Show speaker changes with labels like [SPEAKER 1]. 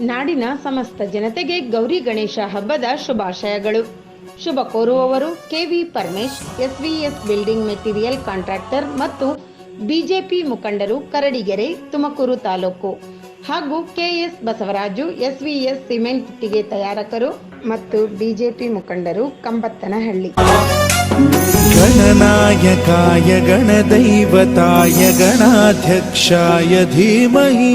[SPEAKER 1] ನಾಡಿನ ಸಮಸ್ತ ಜನತೆಗೆ ಗೌರಿ ಗಣೇಶ ಹಬ್ಬದ ಶುಭಾಶಯಗಳು. ಶುಭ ಕೋರುವವರು KV Paramesh, SVS building material contractor ಮತ್ತು ಬಿಜೆಪಿ ಮುಖಂಡರು ಕರಡಿಗೆರೆ, ತುಮಕೂರು ತಾಲೂಕು. ಹಾಗೂ ಕೆಎಸ್ ಬಸವರಾಜು, ಎಸ್ವಿಎಸ್ ಸಿಮೆಂಟ್ ಇಟ್ಟಿಗೆ ತಯಾರಕರು ಮತ್ತು ಬಿಜೆಪಿ ಮುಖಂಡರು ಕಂಬತ್ತನಹಳ್ಳಿ.
[SPEAKER 2] ಗಣನಾಯಕಾಯ ಗಣದೈವತಾಯ ಗಣಾಧ್ಯಕ್ಷಾಯ ಧೀಮಹಿ.